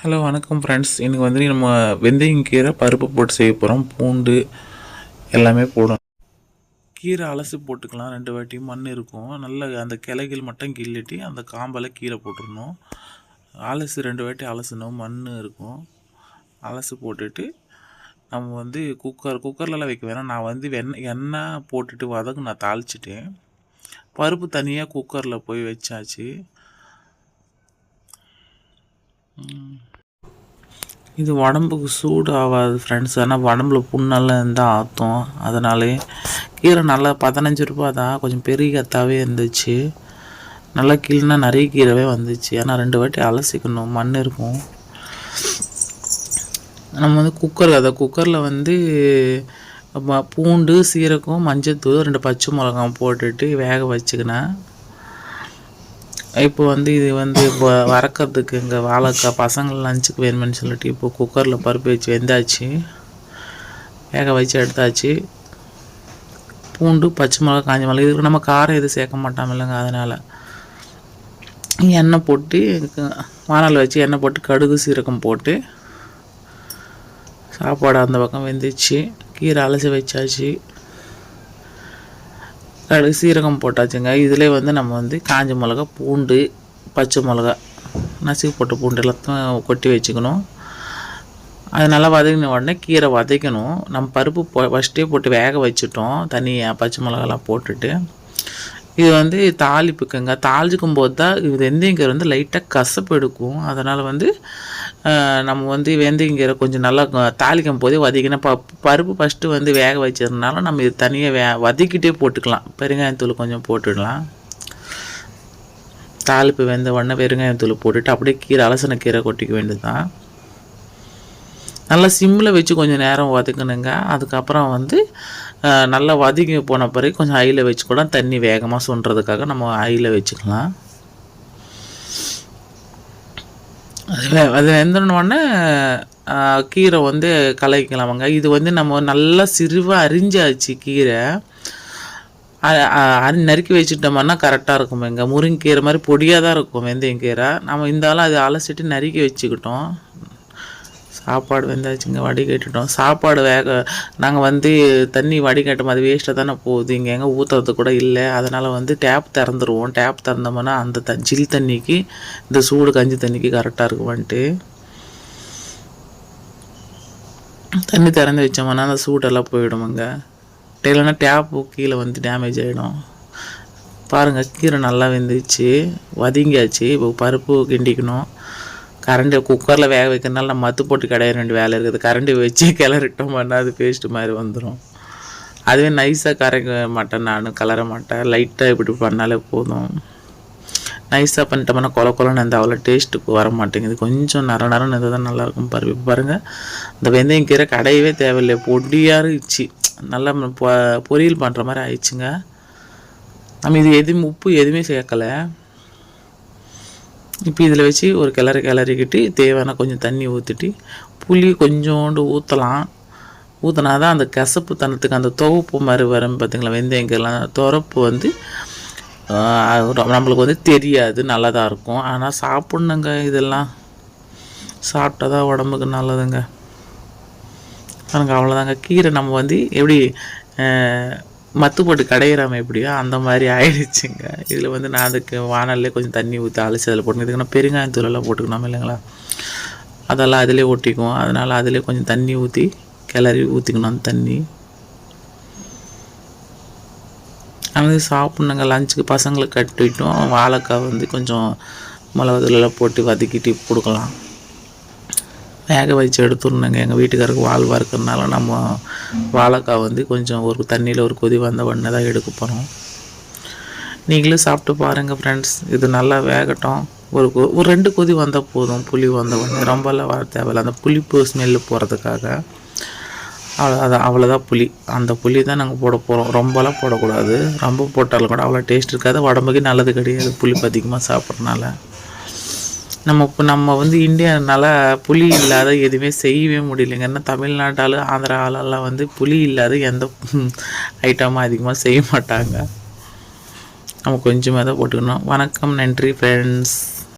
Hello வணக்கம் friends இன்றைக்கி வந்து நம்ம வெந்தயம் கீரை பருப்பு போட்டு செய்ய போகிறோம் பூண்டு எல்லாமே போடணும். கீரை அலசி போட்டுக்கலாம். ரெண்டு வாட்டி மண் இருக்கும். நல்ல அந்த கிளைகள் மட்டும் கிள்ளிட்டு அந்த காம்பெல்லாம் கீரை போட்டுடணும். அலசி ரெண்டு வாட்டி அலசணும். மண் இருக்கும். அலசி போட்டுட்டு நம்ம வந்து குக்கர் குக்கர்லலாம் வைக்க வேணாம். நான் வந்து வெண்ணெய் எண்ணெய் போட்டுட்டு வதக்கு நான் தாளிச்சிட்டேன். பருப்பு தனியாக குக்கரில் போய் வச்சாச்சு. இது உடம்புக்கு சூடு ஆகாது ஃப்ரெண்ட்ஸ் ஆனால் உடம்புல புண்ணெல்லாம் இருந்தால் ஆற்றும் அதனாலே கீரை நல்லா பதினஞ்சு ரூபா தான். கொஞ்சம் பெரிய கத்தாவே இருந்துச்சு. நல்லா கீழே நிறைய கீரைவே வந்துச்சு. ஏன்னா ரெண்டு வாட்டி அலசிக்கணும். மண் இருக்கும். நம்ம வந்து குக்கர் அதை குக்கரில் வந்து பூண்டு சீரகம் மஞ்சத்தூள் ரெண்டு பச்சை மிளகாய் போட்டுட்டு வேக வச்சுக்கினேன் இப்போ வந்து இது வந்து இப்போ வறக்கிறதுக்கு இங்கே வாழைக்காய் பசங்கள் லஞ்சுக்கு வேணுமென்னு சொல்லிட்டு இப்போ குக்கரில் பருப்பு வச்சு வெந்தாச்சு. வேக வச்சு எடுத்தாச்சு. பூண்டு பச்சை மிளகா காஞ்ச மிளகா இதுக்கு நம்ம காரம் எதுவும் சேர்க்க மாட்டோம் இல்லைங்க அதனால். எண்ணெய் போட்டு வானல் வச்சு எண்ணெய் போட்டு கடுகு சீரகம் போட்டு சாப்பாடு அந்த பக்கம் வெந்துச்சு. கீரை அலசி வச்சாச்சு. கடுகு சீரகம் போட்டாச்சுங்க. இதிலே வந்து நம்ம வந்து காஞ்ச மிளகா பூண்டு பச்சை மிளகா நசுக்கு போட்ட பூண்டு எல்லாத்தையும் கொட்டி வச்சுக்கணும். அது நல்லா வதக்கின உடனே கீரை வதக்கணும். நம்ம பருப்பு போ ஃபஸ்ட்டே போட்டு வேக வச்சுட்டோம். தனியாக பச்சை மிளகாலாம் போட்டுட்டு. இது வந்து தாளிப்புக்குங்க. தாளிக்கும் போது தான் இது வெந்தயங்கீரை வந்து லைட்டாக கசப்பு எடுக்கும். அதனால் வந்து நம்ம வந்து வெந்தயங்கீரை கொஞ்சம் நல்லா தாளிக்கும் போதே வதக்கினா ப பருப்பு ஃபஸ்ட்டு வந்து வேக வச்சதுனால நம்ம இது தனியாக வே வதக்கிட்டே போட்டுக்கலாம். பெருங்காயத்தூள் கொஞ்சம் போட்டுடலாம். தாளிப்பு வெந்த உடனே பெருங்காயத்தூள் போட்டுட்டு அப்படியே கீரை அலசன கீரை கொட்டிக்க வேண்டியது தான் நல்லா சிம்மில் வச்சு கொஞ்சம் நேரம் வதக்கணுங்க. அதுக்கப்புறம் வந்து நல்லா வதக்கி போன பிறகு கொஞ்சம் ஹையில் வச்சு கூட தண்ணி வேகமாக சுண்டுறதுக்காக நம்ம ஹையில் வச்சுக்கலாம். அதில் அதில் அது கீரை வந்து கலக்கிக்கலாமாங்க. இது வந்து நம்ம நல்லா சிறுவாக அரிஞ்சாச்சு கீரை. அரி நறுக்கி வச்சுட்டோம்னா கரெக்டாக இருக்கும் எங்கள் முருங்கீரை மாதிரி பொடியாக தான் இருக்கும் வெந்தயக்கீரை நம்ம இந்த ஆளும் அதை அலசிட்டு நறுக்கி வச்சுக்கிட்டோம். சாப்பாடு வெந்தாச்சுங்க வடிகட்டிட்டோம் சாப்பாடு வேக நாங்கள் வந்து தண்ணி வடிகட்டும் அது வேஸ்ட்டாக தானே போகுது. இங்கே எங்கே ஊற்றுறது கூட இல்லை. அதனால் வந்து டேப் திறந்துருவோம். டேப் திறந்தோம்னா அந்த த ஜில் தண்ணிக்கு இந்த சூடு கஞ்சி தண்ணிக்கு கரெக்டாக இருக்குமான்ட்டு. தண்ணி திறந்து வச்சோம்னா அந்த சூடெல்லாம் போயிடுமுங்க இல்லைன்னா டேப்பு கீழே வந்து டேமேஜ் ஆகிடும் பாருங்கள் கீரை நல்லா வெந்துச்சு வதங்கியாச்சு. இப்போ பருப்பு கிண்டிக்கணும். கரண்ட்டு குக்கரில் வேக வைக்கிறதுனால நம்ம மத்து போட்டு கிடையாது ரெண்டு வேலை இருக்குது. கரண்டி வச்சு கிளறிட்டோம்னா அது பேஸ்ட்டு மாதிரி வந்துடும் அதுவே நைஸாக கரைக்க மாட்டேன் நான் கலர மாட்டேன். லைட்டாக இப்படி பண்ணாலே போதும். நைஸாக பண்ணிட்டோம்னா கொல கொலன்னு அந்த அவ்வளோ டேஸ்ட்டுக்கு வர மாட்டேங்குது. கொஞ்சம் நர நரம் இருந்தால் தான் நல்லாயிருக்கும் பாரு. இப்போ பாருங்கள் இந்த வெந்தயம் கீரை கடையவே தேவையில்லை. பொடியாக இருந்துச்சு. நல்லா பொ- பொரியல் பண்ணுற மாதிரி ஆயிடுச்சுங்க. நம்ம இது எதுவும் உப்பு எதுவுமே சேர்க்கலை. இப்போ இதில் வச்சு ஒரு கிளறி கிளறிக்கிட்டு தேவையான கொஞ்சம் தண்ணி ஊற்றிட்டு புளி கொஞ்சோண்டு ஊற்றலாம் ஊற்றினா தான் அந்த கசப்பு தனத்துக்கு அந்த துவப்பு மாதிரி வரும் பார்த்தீங்களா வெந்தயங்கெல்லாம் துறப்பு வந்து நம்மளுக்கு வந்து தெரியாது நல்லதாக இருக்கும். ஆனால் சாப்பிட்ணுங்க இதெல்லாம். சாப்பிட்டா தான் உடம்புக்கு நல்லதுங்க. பாருங்க அவ்வளோதாங்க கீரை நம்ம வந்து எப்படி மத்து போட்டு கடையிறாம எப்படியோ அந்த மாதிரி ஆயிடுச்சுங்க. இதில் வந்து நான் அதுக்கு வானல்லே கொஞ்சம் தண்ணி ஊற்றி அலசி அதில் போட்டுக்கணும். இதுக்கு நான் போட்டுக்கணும் இல்லைங்களா? அதெல்லாம் அதிலே ஒட்டிக்கும் அதனால் அதிலே கொஞ்சம் தண்ணி ஊற்றி கிளறி ஊற்றிக்கணும் அந்த தண்ணி. அது சாப்பிட்ணுங்க. லஞ்சுக்கு பசங்களுக்கு கட்டிட்டோம். வாழைக்காய் வந்து கொஞ்சம் மிளகுத்தூளெல்லாம் போட்டு வதக்கிட்டு கொடுக்கலாம். வேக வச்சு எடுத்துடணுங்க. எங்கள் வீட்டுக்காரருக்கு வாழ்வாக இருக்கிறதுனால நம்ம வாழைக்காய் வந்து கொஞ்சம் ஒரு தண்ணியில் ஒரு கொதி வந்த உடனே தான் எடுக்க போகிறோம் நீங்களும் சாப்பிட்டு பாருங்கள் ஃப்ரெண்ட்ஸ் இது நல்லா வேகட்டும். ஒரு கொ- ஒரு ரெண்டு கொதி வந்தால் போதும். புளி வந்த உடனே. ரொம்பலாம் வர தேவையில்ல. அந்த புளிப்பு ஸ்மெல்லு போகிறதுக்காக அவ்வளோ அதான் அவ்வளோதான் புளி. அந்த புளி தான் நாங்கள் போட போகிறோம் ரொம்பலாம் போடக்கூடாது. ரொம்ப போட்டாலும் கூட அவ்வளோ டேஸ்ட் இருக்காது. உடம்புக்கு நல்லது கிடையாது. புளிப்பு அதிகமாக சாப்பிட்றனால நம்ம இப்போ நம்ம வந்து இந்தியானால புளி இல்லாத எதுவுமே செய்யவே முடியலைங்க. ஏன்னா தமிழ்நாட்டால் ஆந்திரா ஆளெல்லாம் வந்து புளி இல்லாத எந்த ஐட்டமும் அதிகமாக செய்ய மாட்டாங்க. நம்ம கொஞ்சமாக தான் போட்டுக்கணும். வணக்கம் நன்றி ஃப்ரெண்ட்ஸ்